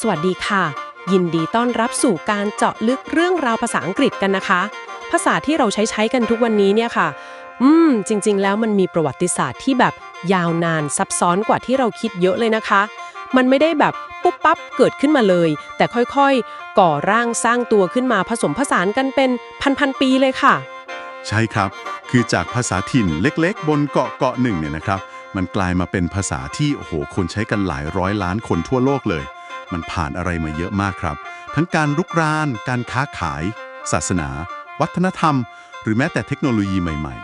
สวัสดีค่ะ ยินดีต้อนรับสู่การเจาะลึกเรื่องราวภาษาอังกฤษกันนะคะ ภาษาที่เราใช้ใช้กันทุกวันนี้เนี่ยค่ะ อืม จริง ๆ แล้วมันมีประวัติศาสตร์ที่แบบยาวนานซับซ้อนกว่าที่เราคิดเยอะเลยนะคะ มันไม่ได้แบบปุ๊บปั๊บเกิดขึ้นมาเลย แต่ค่อยๆ ก่อร่างสร้างตัวขึ้นมาผสมผสานกันเป็นพันๆปีเลยค่ะ ใช่ครับ คือจากภาษาถิ่นเล็กๆ บนเกาะเกาะหนึ่งเนี่ยนะครับ มันกลายมาเป็นภาษาที่โอ้โหคนใช้กันหลายร้อยล้านคนทั่วโลกเลย มันผ่านอะไรมาเยอะมากครับ ทั้งการรุกราน การค้าขาย ศาสนา วัฒนธรรม หรือแม้แต่เทคโนโลยีใหม่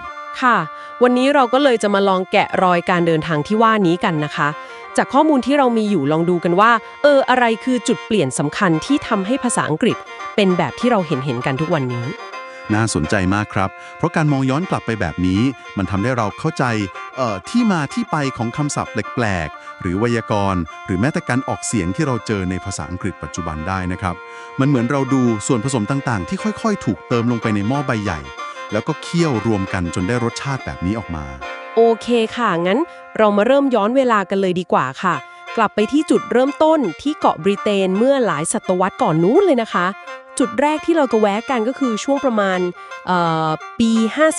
ค่ะ วันนี้เราก็เลยจะมาลองแกะรอยการเดินทางที่ว่านี้กันนะคะ จากข้อมูลที่เรามีอยู่ลองดูกันว่า เออ อะไรคือจุดเปลี่ยนสำคัญที่ทำให้ภาษาอังกฤษ เป็นแบบที่เราเห็นเห็นๆกันทุกวันนี้ๆน่าสนใจมากครับ เพราะการมองย้อนกลับไปแบบนี้ มันทำให้เราเข้าใจ เอ่อ ที่มาที่ไปของคำศัพท์แปลกๆ หรือไวยากรณ์ หรือแม้แต่การออกเสียงที่เราเจอในภาษาอังกฤษปัจจุบันได้นะครับ มันเหมือนเราดูส่วนผสมต่างๆ ที่ค่อยๆ ถูกเติมลงไปในหม้อใบใหญ่ แล้วก็เคี่ยวรวมกันจนได้รสชาติแบบนี้ออกมา โอเคค่ะ งั้นเรามาเริ่มย้อนเวลากันเลยดีกว่าค่ะ กลับไปที่จุดเริ่มต้นที่เกาะบริเตนเมื่อหลายศตวรรษก่อนนู้นเลยนะคะ จุดแรกที่เรากระแวะกันก็คือช่วงประมาณเอ่อปี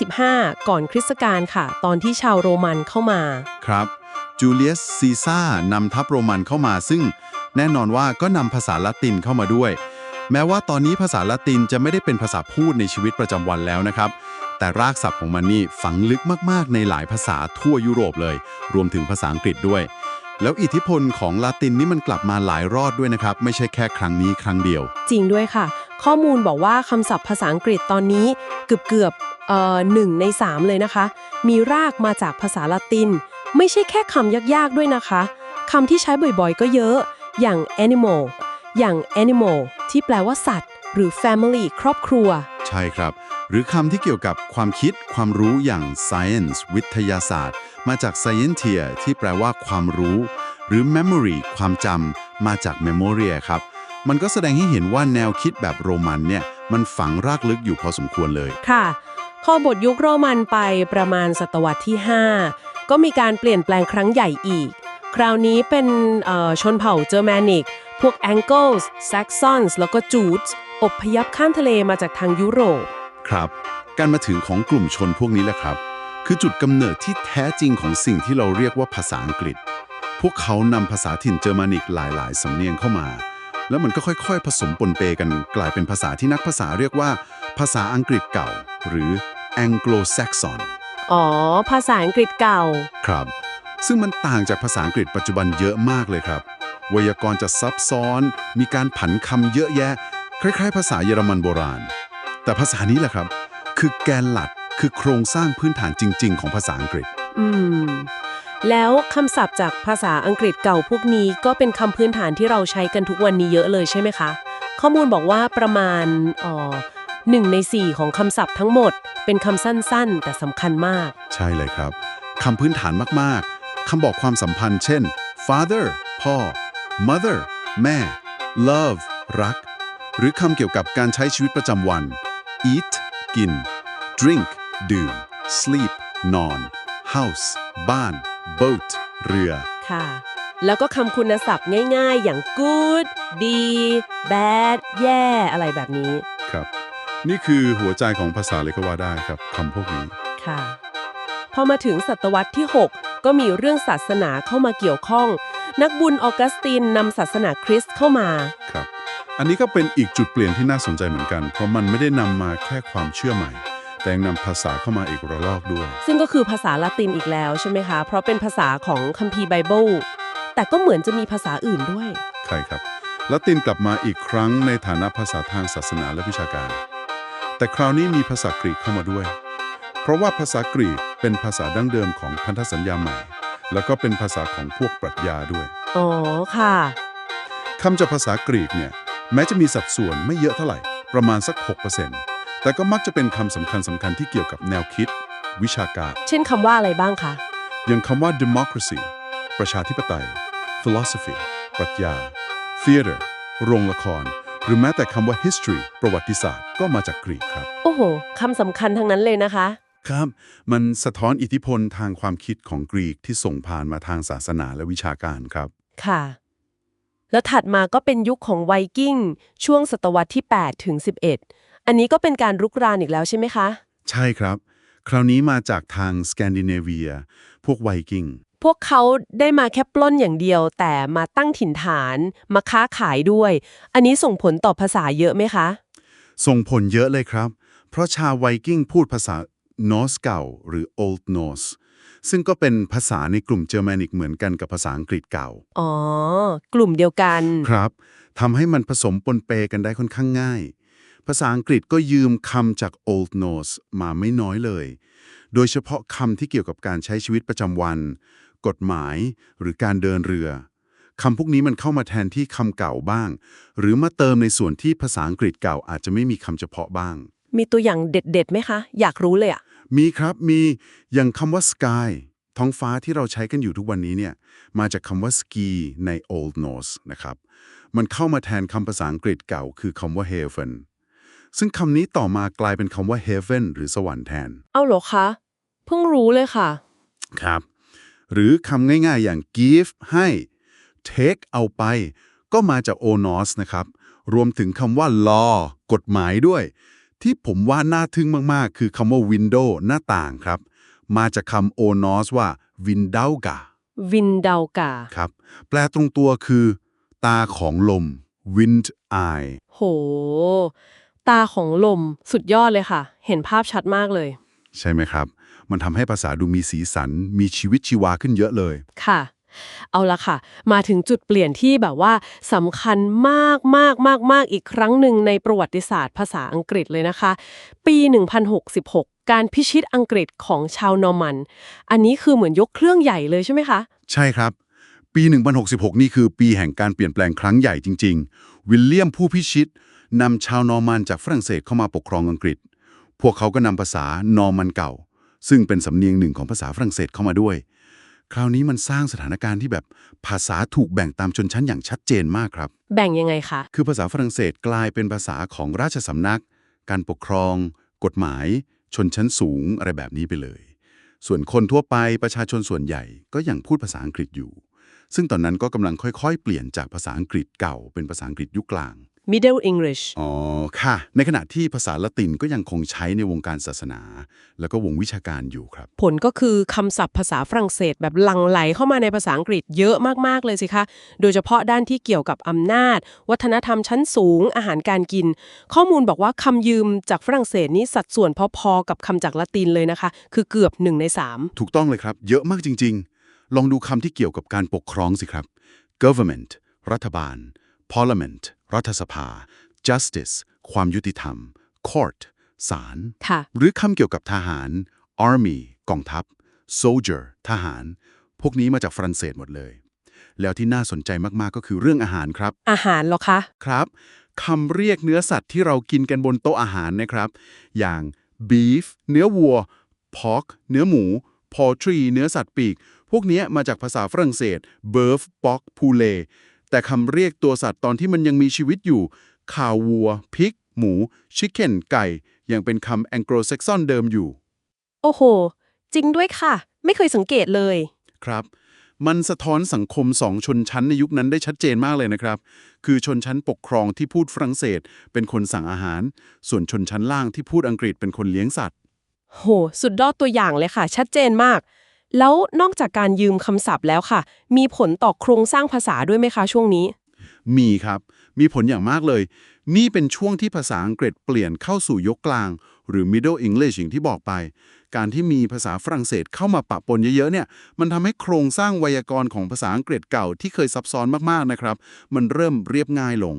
55 ก่อนคริสตกาลค่ะ ตอนที่ชาวโรมันเข้ามา ครับ จูเลียสซีซ่านำทัพโรมันเข้ามา ซึ่งแน่นอนว่าก็นำภาษาละตินเข้ามาด้วย แม้ว่าตอนนี้ภาษาละตินจะไม่ได้เป็นภาษาพูดในชีวิตประจำวันแล้วนะครับ แต่รากศัพท์ของมันนี่ฝังลึกมากๆ ในหลายภาษาทั่วยุโรปเลย รวมถึงภาษาอังกฤษด้วย แล้วอิทธิพลของละตินนี่มันกลับมาหลายรอดด้วยนะครับ ไม่ใช่แค่ครั้งนี้ครั้งเดียว จริงด้วยค่ะ ข้อมูลบอกว่าคำศัพท์ภาษาอังกฤษตอนนี้เกือบเกือบเอ่อหนึ่งในสามเลยนะคะ มีรากมาจากภาษาละติน ไม่ใช่แค่คำยากๆด้วยนะคะคำที่ใช้บ่อยๆ ก็เยอะ อย่าง animal อย่าง animal ที่แปลว่าสัตว์ หรือ family ครอบครัว ใช่ครับ หรือคำที่เกี่ยวกับความคิดความรู้อย่าง science วิทยาศาสตร์ มาจาก scientia ที่แปลว่าความรู้ หรือ memory ความจำมาจาก memoria ครับ มันก็แสดงให้เห็นว่าแนวคิดแบบโรมันเนี่ย มันฝังรากลึกอยู่พอสมควรเลยค่ะ พอบทยุคโรมันไปประมาณศตวรรษที่ 5 ก็มีการเปลี่ยนแปลงครั้งใหญ่อีก คราวนี้เป็นชนเผ่าเจอร์แมนิก พวกแองเกิลส์แซกซอนส์แล้วก็จูดส์อพยพข้ามทะเลมาจากทางยุโรป ครับ การมาถึงของกลุ่มชนพวกนี้แหละครับ คือจุดกำเนิดที่แท้จริงของสิ่งที่เราเรียกว่าภาษาอังกฤษ พวกเขานำภาษาถิ่นเจอร์มานิกหลาย ๆ สำเนียงเข้ามาแล้วมันก็ค่อย ๆ ผสมปนเปกัน กลายเป็นภาษาที่นักภาษาเรียกว่า ภาษาอังกฤษเก่า หรือ Anglo-Saxon อ๋อ ภาษาอังกฤษเก่า ครับ ซึ่งมันต่างจากภาษาอังกฤษปัจจุบันเยอะมากเลยครับ ไวยากรณ์จะซับซ้อน มีการผันคำเยอะแยะ คล้ายๆ ภาษาเยอรมันโบราณ แต่ภาษานี้แหละครับ คือแกนหลักคือโครงสร้างพื้นฐานจริง ๆ ของภาษาอังกฤษ อืม แล้วคำศัพท์จากภาษาอังกฤษเก่าพวกนี้ก็เป็นคำพื้นฐานที่เราใช้กันทุกวันนี้เยอะเลยใช่ไหมคะ ข้อมูลบอกว่าประมาณเอ่อ หนึ่งในสี่ของคำศัพท์ทั้งหมด เป็นคำสั้นๆ แต่สำคัญมาก ใช่เลยครับคำพื้นฐานมากๆคำบอกความสัมพันธ์ เช่น father พ่อ mother แม่ love รัก หรือคำเกี่ยวกับการใช้ชีวิตประจำวัน eat กิน drink ดื่ม sleep นอน house บ้าน boat เรือ ค่ะ แล้วก็คำคุณศัพท์ง่ายๆ อย่าง good ดี bad แย่ อะไรแบบนี้ ครับ นี่คือหัวใจของภาษาเลยก็ว่าได้ครับคำพวกนี้ ค่ะ พอมาถึงศตวรรษที่ 6 ก็มีเรื่องศาสนาเข้ามาเกี่ยวข้อง นักบุญออกัสตินนำศาสนาคริสต์เข้ามา ครับ อันนี้ก็เป็นอีกจุดเปลี่ยนที่น่าสนใจเหมือนกัน เพราะมันไม่ได้นำมาแค่ความเชื่อใหม่ แต่ยังนำภาษาเข้ามาอีกระลอกด้วย ซึ่งก็คือภาษาละตินอีกแล้วใช่ไหมคะ เพราะเป็นภาษาของคัมภีร์ไบเบิล แต่ก็เหมือนจะมีภาษาอื่นด้วยใช่ครับ ละตินกลับมาอีกครั้งในฐานะภาษาทางศาสนาและวิชาการ แต่คราวนี้มีภาษากรีกเข้ามาด้วย เพราะว่าภาษากรีกเป็นภาษาดั้งเดิมของพันธสัญญาใหม่ แล้วก็เป็นภาษาของพวกปรัชญาด้วยอ๋อค่ะคำจากภาษากรีกเนี่ยแม้จะมีสัดส่วนไม่เยอะเท่าไหร่ ประมาณสัก 6%แต่ก็มักจะเป็นคำสำคัญสำคัญที่เกี่ยวกับแนวคิด วิชาการ เช่นคำว่าอะไรบ้างคะอย่างคำว่า democracy ประชาธิปไตย philosophy ปรัชญา theater โรงละคร หรือแม้แต่คำว่า history ประวัติศาสตร์ก็มาจากกรีกครับ โอ้โหคำสำคัญทั้งนั้นเลยนะคะ ครับ มันสะท้อนอิทธิพลทางความคิดของกรีกที่ส่งผ่านมาทางศาสนาและวิชาการครับ ค่ะ แล้วถัดมาก็เป็นยุคของไวกิ้ง ช่วงศตวรรษที่ 8 ถึง 11 อันนี้ก็เป็นการรุกรานอีกแล้วใช่ไหมคะ ใช่ครับ คราวนี้มาจากทางสแกนดิเนเวีย พวกไวกิ้ง พวกเขาได้มาแค่ปล้นอย่างเดียว แต่มาตั้งถิ่นฐานมาค้าขายด้วย อันนี้ส่งผลต่อภาษาเยอะไหมคะ ส่งผลเยอะเลยครับ เพราะชาวไวกิ้งพูดภาษานอสเก่า หรือ Old Norse ซึ่งก็เป็นภาษาในกลุ่มเจอร์แมนิกเหมือนกันกับภาษาอังกฤษเก่า อ๋อ กลุ่มเดียวกัน ครับทำให้มันผสมปนเปกันได้ค่อนข้างง่าย ภาษาอังกฤษก็ยืมคำจาก Old Norse มาไม่น้อยเลย โดยเฉพาะคำที่เกี่ยวกับการใช้ชีวิตประจำวัน กฎหมาย หรือการเดินเรือคำพวกนี้มันเข้ามาแทนที่คำเก่าบ้าง หรือมาเติมในส่วนที่ภาษาอังกฤษเก่าอาจจะไม่มีคำเฉพาะบ้าง มีตัวอย่างเด็ดๆไหมคะ อยากรู้เลยอะมีครับมีอย่างคำว่า sky ท้องฟ้าที่เราใช้กันอยู่ทุกวันนี้เนี่ยมาจากคำว่า ski ใน Old Norse นะครับ มันเข้ามาแทนคำภาษาอังกฤษเก่า คือคำว่า heaven ซึ่งคำนี้ต่อมากลายเป็นคำว่า heaven หรือสวรรค์แทน เอาเหรอคะ เพิ่งรู้เลยค่ะ ครับ หรือคำง่ายๆอย่าง give ให้ take เอาไป ก็มาจาก o n o s นะครับ รวมถึงคำว่า law กฎหมายด้วย ที่ผมว่าน่าทึ่งมากๆ คือคำว่า window หน้าต่างครับ มาจากคำ o n o s ว่า windauga วินเดากาครับ แปลตรงตัวคือ ตาของลม wind eye โห ตาของลมสุดยอดเลยค่ะ เห็นภาพชัดมากเลย ใช่ไหมครับ มันทำให้ภาษาดูมีสีสัน มีชีวิตชีวาขึ้นเยอะเลย ค่ะ เอาละค่ะ มาถึงจุดเปลี่ยนที่แบบว่าสำคัญมากมากมากมากอีกครั้งหนึ่งในประวัติศาสตร์ภาษาอังกฤษเลยนะคะ ปี 1066 การพิชิตอังกฤษของชาวนอร์มัน อันนี้คือเหมือนยกเครื่องใหญ่เลยใช่ไหมคะ ใช่ครับ ปี 1066 นี่คือปีแห่งการเปลี่ยนแปลงครั้งใหญ่จริง ๆ วิลเลียมผู้พิชิตนำชาวนอร์มันจากฝรั่งเศสเข้ามาปกครองอังกฤษ พวกเขาก็นำภาษานอร์มันเก่า ซึ่งเป็นสำเนียงหนึ่งของภาษาฝรั่งเศสเข้ามาด้วย คราวนี้มันสร้างสถานการณ์ที่แบบภาษาถูกแบ่งตามชนชั้นอย่างชัดเจนมากครับ แบ่งยังไงคะ คือภาษาฝรั่งเศสกลายเป็นภาษาของราชสำนัก การปกครอง กฎหมาย ชนชั้นสูงอะไรแบบนี้ไปเลย ส่วนคนทั่วไปประชาชนส่วนใหญ่ก็ยังพูดภาษาอังกฤษอยู่ ซึ่งตอนนั้นก็กำลังค่อยๆ เปลี่ยนจากภาษาอังกฤษเก่าเป็นภาษาอังกฤษยุคกลาง Middle English อ๋อ ค่ะ ในขณะที่ภาษาละตินก็ยังคงใช้ในวงการศาสนา แล้วก็วงวิชาการอยู่ครับ ผลก็คือคำศัพท์ภาษาฝรั่งเศสแบบหลั่งไหลเข้ามาในภาษาอังกฤษเยอะมาก ๆ เลยสิคะ โดยเฉพาะด้านที่เกี่ยวกับอำนาจ วัฒนธรรมชั้นสูง อาหารการกิน ข้อมูลบอกว่าคำยืมจากฝรั่งเศสนี้สัดส่วนพอๆกับคำจากละตินเลยนะคะ คือเกือบหนึ่งในสามถูกต้องเลยครับ เยอะมากจริง ๆ ลองดูคำที่เกี่ยวกับการปกครองสิครับ government รัฐบาล parliament รัฐสภา justice ความยุติธรรม court ศาลค่ะหรือคำเกี่ยวกับทหาร army กองทัพ soldier ทหาร พวกนี้มาจากฝรั่งเศสหมดเลย แล้วที่น่าสนใจมากๆก็คือเรื่องอาหารครับ อาหารเหรอคะครับคำเรียกเนื้อสัตว์ที่เรากินกันบนโต๊ะอาหารนะครับ อย่าง beef เนื้อวัว pork เนื้อหมู poultry เนื้อสัตว์ปีก พวกเนี้ยมาจากภาษาฝรั่งเศส beef pork poulet แต่คำเรียกตัวสัตว์ตอนที่มันยังมีชีวิตอยู่ข่าววัวพริก หมู chicken ไก่ ยังเป็นคำ Anglo-Saxon เดิมอยู่ โอ้โห จริงด้วยค่ะ ไม่เคยสังเกตเลย ครับ มันสะท้อนสังคมสองชนชั้นในยุคนั้นได้ชัดเจนมากเลยนะครับ คือชนชั้นปกครองที่พูดฝรั่งเศส เป็นคนสั่งอาหาร ส่วนชนชั้นล่างที่พูดอังกฤษเป็นคนเลี้ยงสัตว์ โห สุดยอดตัวอย่างเลยค่ะ ชัดเจนมาก แล้วนอกจากการยืมคำศัพท์แล้วค่ะ มีผลต่อโครงสร้างภาษาด้วยไหมคะช่วงนี้ มีครับ มีผลอย่างมากเลย นี่เป็นช่วงที่ภาษาอังกฤษเปลี่ยนเข้าสู่ยกกลาง หรือ Middle English อย่างที่บอกไป การที่มีภาษาฝรั่งเศสเข้ามาปะปนเยอะๆเนี่ย มันทำให้โครงสร้างไวยากรณ์ของภาษาอังกฤษเก่าที่เคยซับซ้อนมากๆนะครับ มันเริ่มเรียบง่ายลง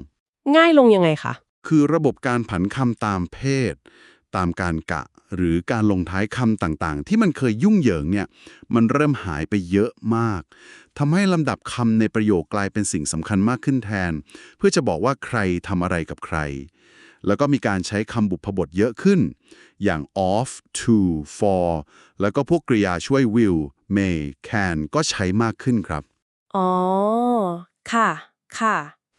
ง่ายลงยังไงคะ คือระบบการผันคำตามเพศ ตามการกะ หรือการลงท้ายคำต่างๆ ที่มันเคยยุ่งเหยิงเนี่ยมันเริ่มหายไปเยอะมากทำให้ลำดับคำในประโยคกลายเป็นสิ่งสำคัญมากขึ้นแทน เพื่อจะบอกว่าใครทำอะไรกับใคร แล้วก็มีการใช้คำบุพบทเยอะขึ้น อย่าง off to for แล้วก็พวกกริยาช่วย will may can ก็ใช้มากขึ้นครับ อ๋อ ค่ะ ค่ะ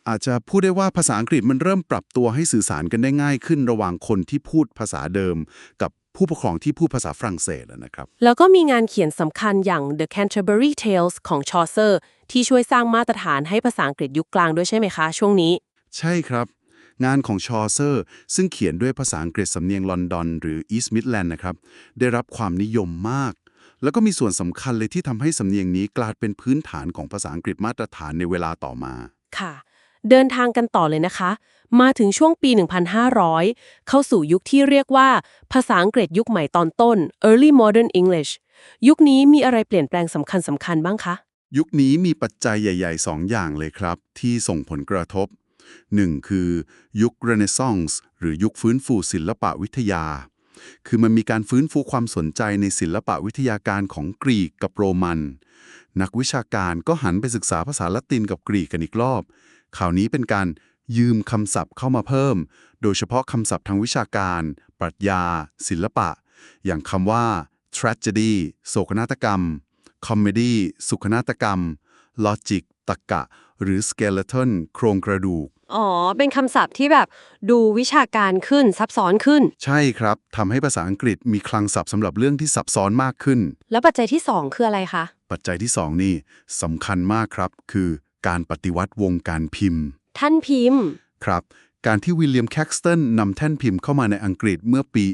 อาจจะพูดได้ว่าภาษาอังกฤษมันเริ่มปรับตัวให้สื่อสารกันได้ง่ายขึ้นระหว่างคนที่พูดภาษาเดิม กับผู้ปกครองที่พูดภาษาฝรั่งเศสอะนะครับ แล้วก็มีงานเขียนสำคัญอย่าง The Canterbury Tales ของ Chaucer ที่ช่วยสร้างมาตรฐานให้ภาษาอังกฤษยุคกลางด้วยใช่ไหมคะ ช่วงนี้ ใช่ครับ งานของชอเซอร์ ซึ่งเขียนด้วยภาษาอังกฤษสำเนียงลอนดอนหรืออีสต์มิดแลนด์นะครับ ได้รับความนิยมมาก แล้วก็มีส่วนสำคัญเลยที่ทำให้สำเนียงนี้กลายเป็นพื้นฐานของภาษาอังกฤษมาตรฐานในเวลาต่อมา ค่ะ เดินทางกันต่อเลยนะคะ มาถึงช่วงปี 1500 เข้าสู่ยุคที่เรียกว่า ภาษาอังกฤษยุคใหม่ตอนต้น Early Modern English ยุคนี้มีอะไรเปลี่ยนแปลงสำคัญสำคัญบ้างคะ ยุคนี้มีปัจจัยใหญ่ ๆ 2 อย่างเลยครับ ที่ส่งผลกระทบ 1. คือ ยุคเรเนซองส์หรือยุคฟื้นฟูศิลปะวิทยา คือมันมีการฟื้นฟูความสนใจในศิลปะวิทยาการของกรีกกับโรมัน นักวิชาการก็หันไปศึกษาภาษาละตินกับกรีกกันอีกรอบ คราวนี้เป็นการยืมคำศัพท์เข้ามาเพิ่ม โดยเฉพาะคำศัพท์ทางวิชาการ ปรัชญา ศิลปะ อย่างคำว่า tragedy โศกนาฏกรรม comedy สุขนาฏกรรม logic ตรรกะ หรือ skeleton โครงกระดูก อ๋อ เป็นคำศัพท์ที่แบบดูวิชาการขึ้นซับซ้อนขึ้น ใช่ครับทำให้ภาษาอังกฤษมีคลังศัพท์สำหรับเรื่องที่ซับซ้อนมากขึ้น แล้วปัจจัยที่ 2 คืออะไรคะ ปัจจัยที่ 2 นี่สำคัญมากครับ คือ การปฏิวัติวงการพิมพ์ ท่านพิมพ์ ครับ การที่วิลเลียมแคกสตันนำแท่นพิมพ์เข้ามาในอังกฤษเมื่อปี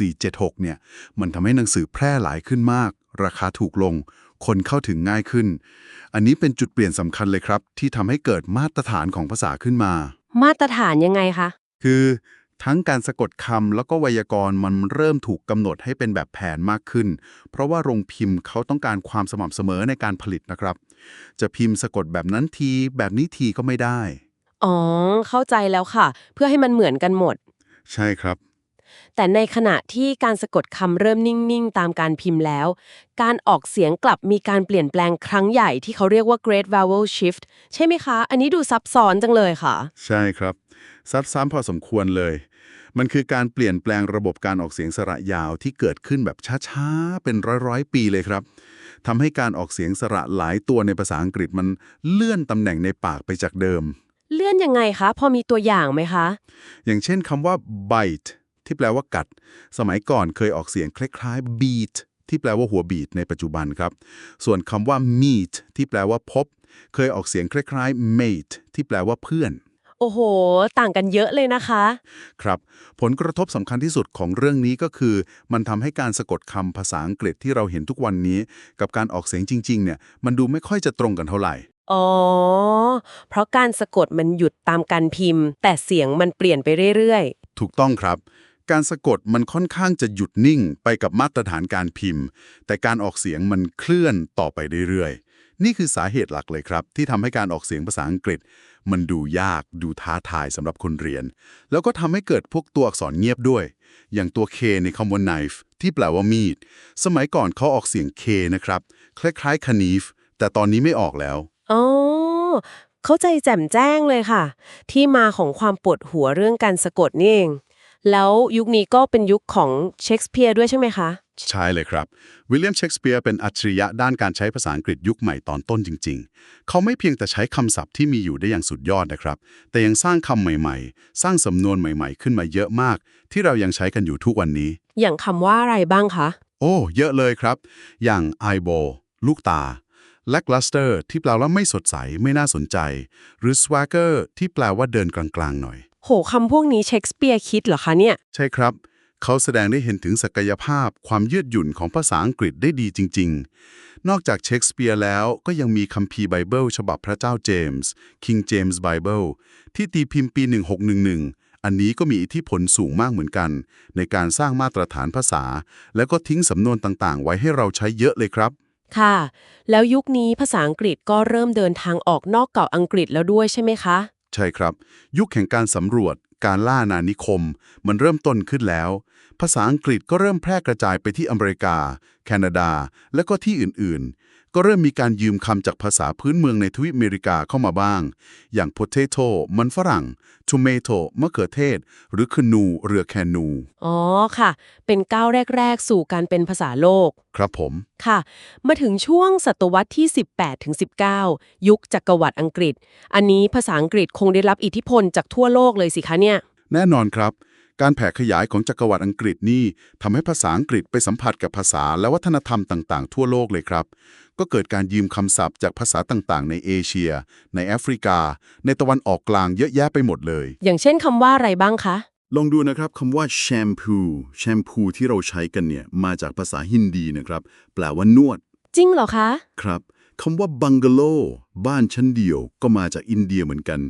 1476 เนี่ย มันทำให้หนังสือแพร่หลายขึ้นมาก ราคาถูกลง คนเข้าถึงง่ายขึ้น อันนี้เป็นจุดเปลี่ยนสำคัญเลยครับ ที่ทำให้เกิดมาตรฐานของภาษาขึ้นมา มาตรฐานยังไงคะ คือ ทั้งการสะกดคำแล้วก็ไวยากรณ์มันเริ่มถูกกำหนดให้เป็นแบบแผนมากขึ้น เพราะว่าโรงพิมพ์เขาต้องการความสม่ำเสมอในการผลิตนะครับ จะพิมพ์สะกดแบบนั้นทีแบบนี้ทีก็ไม่ได้ อ๋อ เข้าใจแล้วค่ะ เพื่อให้มันเหมือนกันหมด ใช่ครับ แต่ในขณะที่การสะกดคำเริ่มนิ่งๆ ตามการพิมพ์แล้ว การออกเสียงกลับมีการเปลี่ยนแปลงครั้งใหญ่ที่เขาเรียกว่า Great Vowel Shift ใช่ไหมคะ อันนี้ดูซับซ้อนจังเลยค่ะ ใช่ครับ ซับซ้ำพอสมควรเลย มันคือการเปลี่ยนแปลงระบบการออกเสียงสระยาวที่เกิดขึ้นแบบช้าๆ เป็นร้อยๆ ปีเลยครับทำให้การออกเสียงสระหลายตัวในภาษาอังกฤษมันเลื่อนตำแหน่งในปากไปจากเดิม เลื่อนยังไงคะ พอมีตัวอย่างไหมคะ อย่างเช่นคำว่า bite ที่แปลว่ากัด สมัยก่อนเคยออกเสียงคล้ายๆ beat ที่แปลว่าหัวบีดในปัจจุบันครับ ส่วนคำว่า meet ที่แปลว่าพบ เคยออกเสียงคล้ายๆ mate ที่แปลว่าเพื่อน โอ้โห ต่างกันเยอะเลยนะคะ ครับ ผลกระทบสำคัญที่สุดของเรื่องนี้ก็คือ มันทำให้การสะกดคำภาษาอังกฤษที่เราเห็นทุกวันนี้ กับการออกเสียงจริง ๆ เนี่ย มันดูไม่ค่อยจะตรงกันเท่าไหร่ อ๋อ เพราะการสะกดมันหยุดตามการพิมพ์ แต่เสียงมันเปลี่ยนไปเรื่อยถูกต้องครับ การสะกดมันค่อนข้างจะหยุดนิ่งไปกับมาตรฐานการพิมพ์ แต่การออกเสียงมันเคลื่อนต่อไปเรื่อยๆ นี่คือสาเหตุหลักเลยครับ ที่ทำให้การออกเสียงภาษาอังกฤษ มันดูยากดูท้าทายสำหรับคนเรียน แล้วก็ทำให้เกิดพวกตัวอักษรเงียบด้วย อย่างตัว K ในคำว่า knife ที่แปลว่ามีด สมัยก่อนเขาออกเสียง K นะครับ คล้ายๆ knife แต่ตอนนี้ไม่ออกแล้วอ๋อเข้าใจแจ่มแจ้งเลยค่ะ ที่มาของความปวดหัวเรื่องการสะกดนี่เอง แล้วยุคนี้ก็เป็นยุคของเชคสเปียร์ด้วยใช่ไหมคะ ใช่เลยครับ วิลเลียมเชกสเปียร์เป็นอัจฉริยะด้านการใช้ภาษาอังกฤษยุคใหม่ตอนต้นจริง ๆ เขาไม่เพียงแต่ใช้คำศัพท์ที่มีอยู่ได้อย่างสุดยอดนะครับ แต่ยังสร้างคำใหม่ๆ สร้างสำนวนใหม่ ๆ ขึ้นมาเยอะมาก ที่เรายังใช้กันอยู่ทุกวันนี้ อย่างคำว่าอะไรบ้างคะ โอ้ เยอะเลยครับ อย่าง eyeball ลูกตา lackluster ที่แปลว่าไม่สดใส ไม่น่าสนใจ หรือ swagger ที่แปลว่าเดินกลางๆหน่อย โหคำพวกนี้เชคสเปียร์คิดเหรอคะเนี่ย ใช่ครับ เขาแสดงได้เห็นถึงศักยภาพความยืดหยุ่นของภาษาอังกฤษได้ดีจริง ๆ นอกจากเชคสเปียร์แล้วก็ยังมีคัมภีร์ไบเบิลฉบับพระเจ้าเจมส์ King James Bible ที่ตีพิมพ์ปี 1611 อันนี้ก็มีอิทธิพลสูงมากเหมือนกัน ในการสร้างมาตรฐานภาษา แล้วก็ทิ้งสำนวนต่างๆ ไว้ให้เราใช้เยอะเลยครับ ค่ะ แล้วยุคนี้ภาษาอังกฤษก็เริ่มเดินทางออกนอกเกาะอังกฤษแล้วด้วยใช่ไหมคะ ใช่ครับ ยุคแห่งการสำรวจ การล่านานิคม มันเริ่มต้นขึ้นแล้ว ภาษาอังกฤษก็เริ่มแพร่กระจายไปที่อเมริกา แคนาดา และก็ที่อื่นๆ ก็เริ่มมีการยืมคำจากภาษาพื้นเมืองในทวีปอเมริกาเข้ามาบ้าง อย่าง potato มันฝรั่ง tomato มะเขือเทศ หรือ canoe เรือแคนู อ๋อค่ะ เป็นก้าวแรก ๆ สู่การเป็นภาษาโลก ครับผม ค่ะ มาถึงช่วงศตวรรษที่ 18ถึง19 ยุคจักรวรรดิอังกฤษ อันนี้ภาษาอังกฤษคงได้รับอิทธิพลจากทั่วโลกเลยสิคะเนี่ย แน่นอนครับ การแผ่ขยายของจักรวรรดิอังกฤษนี่ทำให้ภาษาอังกฤษไปสัมผัสกับภาษาและวัฒนธรรมต่าง ๆ ทั่วโลกเลยครับ ก็เกิดการยืมคำศัพท์จากภาษาต่าง ๆ ในเอเชีย ในแอฟริกา ในตะวันออกกลางเยอะแยะไปหมดเลย อย่างเช่นคำว่าอะไรบ้างคะ ลองดูนะครับคำว่าแชมพูแชมพูที่เราใช้กันเนี่ยมาจากภาษาฮินดีนะครับ แปลว่านวด จริงเหรอคะครับคำว่าบังก a โลบ้านชั้นเดียวก็มาจากอินเดียเหมือนกัน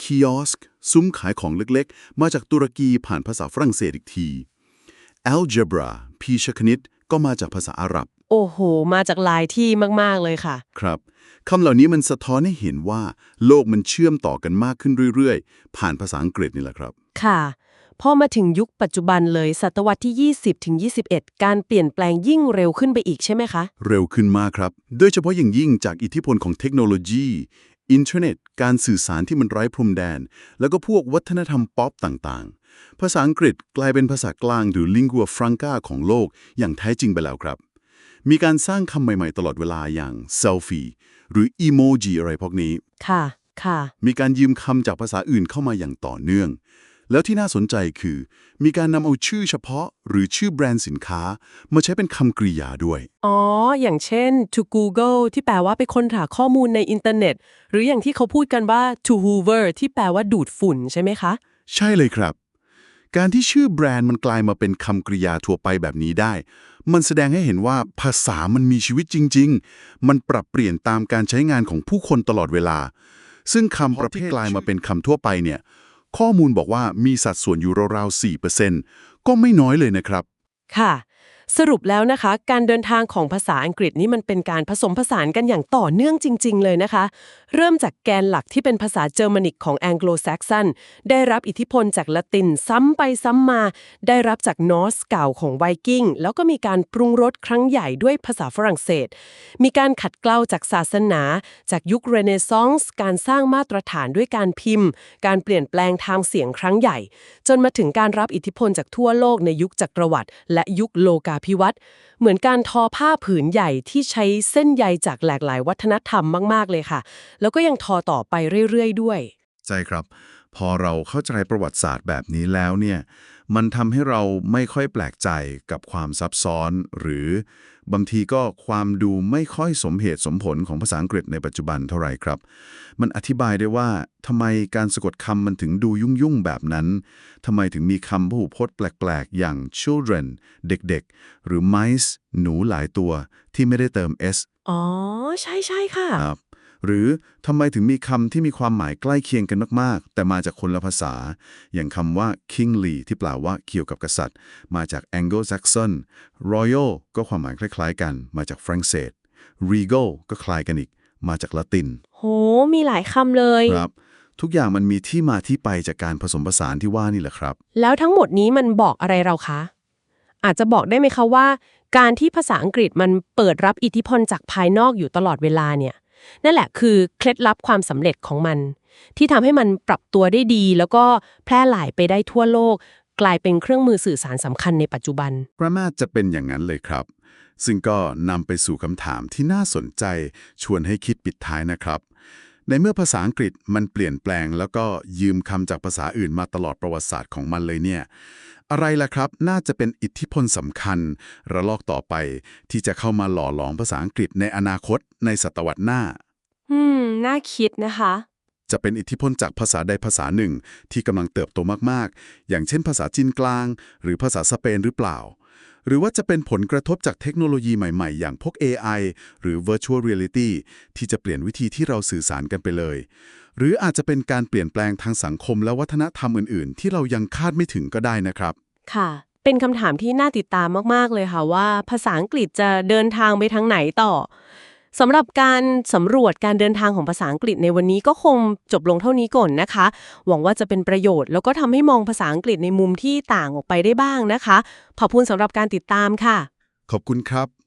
คิออสซุ้มขายของเล็กๆ มาจากตุรกีผ่านภาษาฝรั่งเศสอีกที algebra พีชคณิต ก็มาจากภาษาอาหรับ โอ้โห มาจากหลายที่มาก ๆ เลยค่ะ ครับคำเหล่านี้มันสะท้อนให้เห็นว่า โลกมันเชื่อมต่อกันมากขึ้นเรื่อยๆ ผ่านภาษาอังกฤษนี่แหละครับ ค่ะพอมาถึงยุคปัจจุบันเลยศตวรรษที่ 20ถึง21 การเปลี่ยนแปลงยิ่งเร็วขึ้นไปอีกใช่ไหมคะ เร็วขึ้นมากครับ โดยเฉพาะอย่างยิ่งจากอิทธิพลของเทคโนโลยี อินเทอร์เน็ต การสื่อสารที่มันไร้พรมแดน แล้วก็พวกวัฒนธรรมป๊อปต่างๆ ภาษาอังกฤษกลายเป็นภาษากลางหรือ lingua franca ของโลกอย่างแท้จริงไปแล้วครับ มีการสร้างคำใหม่ๆ ตลอดเวลาอย่าง selfie หรือ emoji อะไรพวกนี้ ค่ะ ค่ะ มีการยืมคำจากภาษาอื่นเข้ามาอย่างต่อเนื่อง แล้วที่น่าสนใจคือ มีการนำเอาชื่อเฉพาะหรือชื่อแบรนด์สินค้า มาใช้เป็นคำกริยาด้วย อ๋อ อย่างเช่น to Google ที่แปลว่าไปค้นหาข้อมูลในอินเทอร์เน็ต หรืออย่างที่เขาพูดกันว่า to Hoover ที่แปลว่าดูดฝุ่นใช่ไหมคะ ใช่เลยครับ การที่ชื่อแบรนด์มันกลายมาเป็นคำกริยาทั่วไปแบบนี้ได้ มันแสดงให้เห็นว่าภาษามันมีชีวิตจริง ๆ มันปรับเปลี่ยนตามการใช้งานของผู้คนตลอดเวลา ซึ่งคำประเภทกลายมาเป็นคำทั่วไปเนี่ย ข้อมูลบอกว่ามีสัดส่วนอยู่ราวๆ4%ก็ไม่น้อยเลยนะครับ ค่ะ สรุปแล้วนะคะ การเดินทางของภาษาอังกฤษนี่มันเป็นการผสมผสานกันอย่างต่อเนื่องจริง ๆ เลยนะคะ เริ่มจากแกนหลักที่เป็นภาษาเจอร์มานิกของแองโกลแซกซันได้รับอิทธิพลจากละตินซ้ำไปซ้ำมา ได้รับจากนอร์สเก่าของไวกิ้งแล้วก็มีการปรุงรสครั้งใหญ่ด้วยภาษาฝรั่งเศส มีการขัดเกลาจากศาสนา จากยุคเรเนซองส์การสร้างมาตรฐานด้วยการพิมพ์ การเปลี่ยนแปลงทางเสียงครั้งใหญ่ จนมาถึงการรับอิทธิพลจากทั่วโลกในยุคจักรวรรดิและยุคโลกาภิวัตน์เหมือนการทอผ้าผืนใหญ่ที่ใช้เส้นใยจากหลากหลายวัฒนธรรมมาก ๆ เลยค่ะ แล้วก็ยังทอต่อไปเรื่อย ๆ ด้วย ใช่ครับ พอเราเข้าใจประวัติศาสตร์แบบนี้แล้วเนี่ย มันทำให้เราไม่ค่อยแปลกใจกับความซับซ้อน หรือบางทีก็ความดูไม่ค่อยสมเหตุสมผลของภาษาอังกฤษในปัจจุบันเท่าไหร่ครับ มันอธิบายได้ว่าทำไมการสะกดคำมันถึงดูยุ่งๆแบบนั้นทำไมถึงมีคำพหูพจน์แปลกๆ อย่าง children เด็กๆ หรือ mice หนูหลายตัวที่ไม่ได้เติม s อ๋อ ใช่ใช่ค่ะครับ หรือทำไมถึงมีคำที่มีความหมายใกล้เคียงกันมากๆ แต่มาจากคนละภาษา อย่างคำว่า kingly ที่แปลว่าเกี่ยวกับกษัตริย์ มาจาก Anglo-Saxon royal ก็ความหมายคล้าย ๆ กัน มาจากฝรั่งเศส regal ก็คล้ายกันอีก มาจากละติน โห มีหลายคำเลยครับ ทุกอย่างมันมีที่มาที่ไปจากการผสมผสานที่ว่านี่แหละครับ แล้วทั้งหมดนี้มันบอกอะไรเราคะ อาจจะบอกได้ไหมคะว่า การที่ภาษาอังกฤษมันเปิดรับอิทธิพลจากภายนอกอยู่ตลอดเวลาเนี่ย นั่นแหละคือเคล็ดลับความสำเร็จของมัน ที่ทำให้มันปรับตัวได้ดี แล้วก็แพร่หลายไปได้ทั่วโลก กลายเป็นเครื่องมือสื่อสารสำคัญในปัจจุบัน ประมาทจะเป็นอย่างนั้นเลยครับ ซึ่งก็นำไปสู่คำถามที่น่าสนใจ ชวนให้คิดปิดท้ายนะครับในเมื่อภาษาอังกฤษมันเปลี่ยนแปลง แล้วก็ยืมคำจากภาษาอื่นมาตลอดประวัติศาสตร์ของมันเลยเนี่ย อะไรล่ะครับ น่าจะเป็นอิทธิพลสำคัญ ระลอกต่อไปที่จะเข้ามาหล่อหลอมภาษาอังกฤษในอนาคตในศตวรรษหน้า อืม น่าคิดนะคะ จะเป็นอิทธิพลจากภาษาใดภาษาหนึ่ง ที่กำลังเติบโตมากๆ อย่างเช่นภาษาจีนกลาง หรือภาษาสเปนหรือเปล่า หรือว่าจะเป็นผลกระทบจากเทคโนโลยีใหม่ๆ อย่างพวก AI หรือ Virtual Reality ที่จะเปลี่ยนวิธีที่เราสื่อสารกันไปเลย หรืออาจจะเป็นการเปลี่ยนแปลงทางสังคมและวัฒนธรรมอื่น ๆ ที่เรายังคาดไม่ถึงก็ได้นะครับ ค่ะ เป็นคำถามที่น่าติดตามมาก ๆ เลยค่ะว่า ภาษาอังกฤษจะเดินทางไปทางไหนต่อสำหรับการสำรวจการเดินทางของภาษาอังกฤษในวันนี้ก็คงจบลงเท่านี้ก่อนนะคะ หวังว่าจะเป็นประโยชน์ แล้วก็ทำให้มองภาษาอังกฤษในมุมที่ต่างออกไปได้บ้างนะคะ ขอบคุณสำหรับการติดตามค่ะ ขอบคุณครับ